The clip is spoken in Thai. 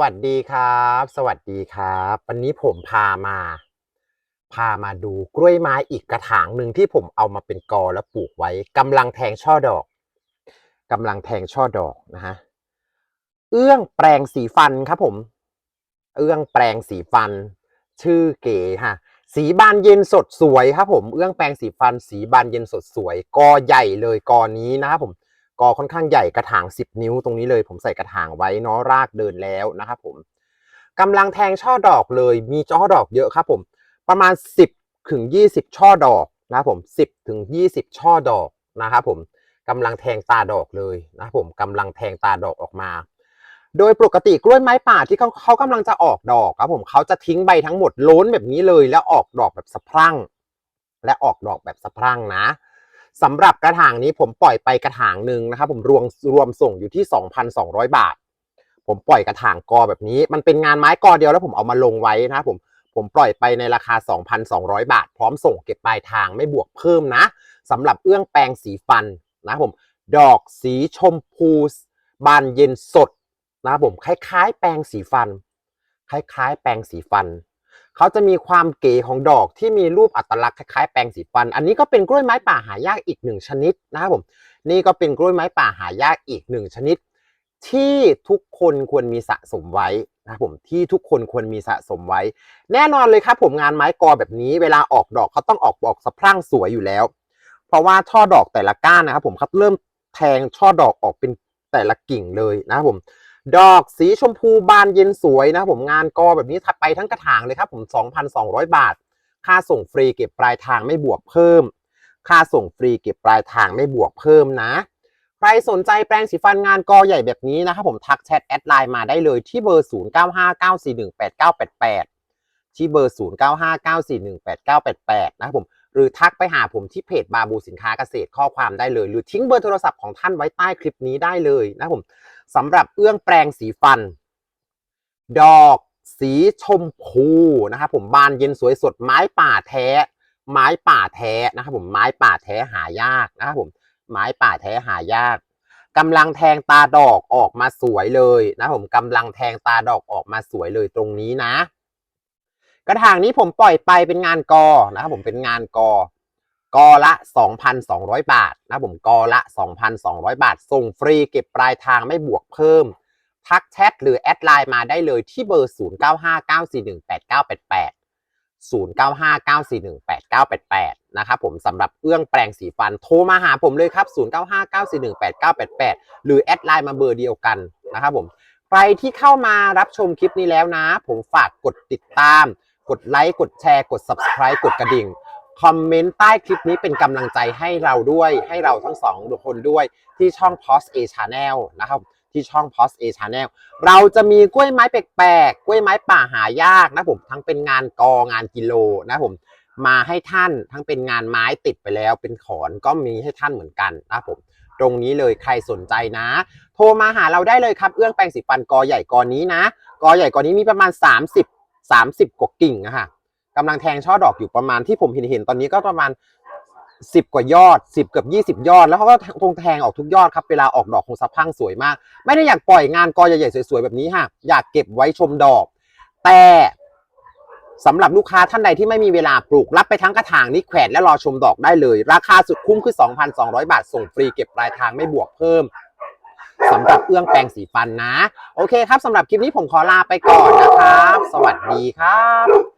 วัสดีครับ สวัสดีครับ วันนี้ผมพามา พามาดูกล้วยไม้อีกกระถางหนึ่งที่ผมเอามาเป็นกอแล้วปลูกไว้กำลังแทงช่อดอกกำลังแทงช่อดอกนะฮะเอื้องแปลงสีฟันครับผม เอื้องแปลงสีฟัน ชื่อเก๋ฮะสีบานเย็นสดสวยครับผมเอื้องแปลงสีฟัน สีบานเย็นสดสวย กอใหญ่เลยกอนี้นะครับผม กอค่อนข้างใหญ่กระถาง 10 นิ้วตรงนี้เลย ผมใส่กระถางไว้เนาะรากเดินแล้วนะครับผมกำลังแทงช่อดอกเลยมีช่อดอกเยอะครับผมประมาณ 10ถึง20 ช่อดอกนะครับผม10ถึง20 ช่อดอกนะครับผมกำลังแทงตาดอกเลยนะครับผมกำลังแทงตาดอกออกมาโดยปกติกล้วยไม้ป่าที่เขาเขากำลังจะออกดอกครับผมเขาจะทิ้งใบทั้งหมดล้นแบบนี้เลย แล้วออกดอกแบบสะพรั่ง และออกดอกแบบสะพรั่งนะ สำหรับกระถางนี้ผมปล่อยไปกระถางหนึ่งนะครับผมรวมรวมส่งอยู่ที่ 2,200 บาท ผมปล่อยกระถางกอแบบนี้ มันเป็นงานไม้กอเดียวแล้วผมเอามาลงไว้นะครับผมผมปล่อยไปในราคา 2,200 บาท พร้อมส่งเก็บปลายทางไม่บวกเพิ่มนะสำหรับเอื้องแปลงสีฟันนะครับผมดอกสีชมพูบานเย็นสดนะครับผมคล้ายๆ แปรงสีฟัน คล้ายๆ แปรงสีฟัน เขาจะมีความเก๋ของดอกที่มีรูปอัตลักษณ์คล้ายๆแปรงสีฟัน อันนี้ก็เป็นกล้วยไม้ป่าหายากอีกหนึ่งชนิดนะครับผม นี่ก็เป็นกล้วยไม้ป่าหายากอีกหนึ่งชนิด ที่ทุกคนควรมีสะสมไว้นะครับผมที่ทุกคนควรมีสะสมไว้ แน่นอนเลยครับผมงานไม้กอแบบนี้ เวลาออกดอกเขาต้องออกดอกสะพรั่งสวยอยู่แล้ว เพราะว่าช่อดอกแต่ละก้านนะครับผมเขาเริ่มแทงช่อดอกออกเป็นแต่ละกิ่งเลยนะครับผม ดอกสีชมพูบานเย็นสวยนะครับผมงานกอแบบนี้ถัดไปทั้งกระถางเลยครับผม 2,200 บาท ค่าส่งฟรีเก็บปลายทางไม่บวกเพิ่ม ค่าส่งฟรีเก็บปลายทางไม่บวกเพิ่มนะ ใครสนใจแปรงสีฟันงานกอใหญ่แบบนี้นะครับผมทักแชทแอดไลน์มาได้เลยที่เบอร์ 0959418988 ที่เบอร์ 0959418988 นะครับผม หรือทักไปหาผมที่เพจบาบูสินค้าเกษตรข้อความได้เลย หรือทิ้งเบอร์โทรศัพท์ของท่านไว้ใต้คลิปนี้ได้เลยนะผมสำหรับเอื้องแปรงสีฟัน ดอกสีชมพูนะครับผมบานเย็นสวยสดไม้ป่าแท้ ไม้ป่าแท้นะครับผมไม้ป่าแท้หายากนะครับผมไม้ป่าแท้หายากกำลังแทงตาดอกออกมาสวยเลยนะผมกำลังแทงตาดอกออกมาสวยเลยตรงนี้นะ กระถางนี้ผมปล่อยไปเป็นงานกอนะครับผมเป็นงานกอกอละ 2,200 บาทนะผมกอละ 2,200 บาท ส่งฟรีเก็บปลายทางไม่บวกเพิ่ม ทักแชทหรือแอดไลน์มาได้เลยที่เบอร์ 0959418988 0959418988 นะครับผมสำหรับเอื้องแปลงสีฟันโทรมาหาผมเลยครับ 0959418988 หรือแอดไลน์มาเบอร์เดียวกันนะครับผม ใครที่เข้ามารับชมคลิปนี้แล้วนะ ผมฝากกดติดตาม กดไลค์กดแชร์กด subscribe กดกระดิ่ง คอมเมนต์ใต้คลิปนี้เป็นกำลังใจให้เราด้วย ให้เราทั้งสองคนด้วยที่ช่อง POS A Channel นะครับที่ช่อง POS A Channel เราจะมีกล้วยไม้แปลกๆ กล้วยไม้ป่าหายากนะผมทั้งเป็นงานกองานกิโลนะผมมาให้ท่านทั้งเป็นงานไม้ติดไปแล้ว เป็นขอนก็มีให้ท่านเหมือนกันนะผมตรงนี้เลยใครสนใจนะ โทรมาหาเราได้เลยครับ เอื้องแปลงสีฟันกอใหญ่กอนี้นะ กอใหญ่กอนี้มีประมาณ 30 30 กว่ากิ่งอะค่ะกำลังแทงช่อดอกอยู่ประมาณที่ผมเห็นเห็นตอนนี้ก็ประมาณ 10 กว่ายอด 10 เกือบ20 ยอด แล้วเขาก็คงแทงออกทุกยอดครับเวลาออกดอกคงสะพังสวยมาก ไม่ได้อยากปล่อยงานกอใหญ่ๆสวยๆแบบนี้ค่ะอยากเก็บไว้ชมดอก แต่สำหรับลูกค้าท่านใดที่ไม่มีเวลาปลูกรับไปทั้งกระถางนี้แขวนและรอชมดอกได้เลย ราคาสุดคุ้มคือ 2,200 บาทส่งฟรีเก็บปลายทางไม่บวกเพิ่ม สำหรับเอื้องแปรงสีฟันนะ โอเคครับสำหรับคลิปนี้ผมขอลาไปก่อนนะครับ สวัสดีครับ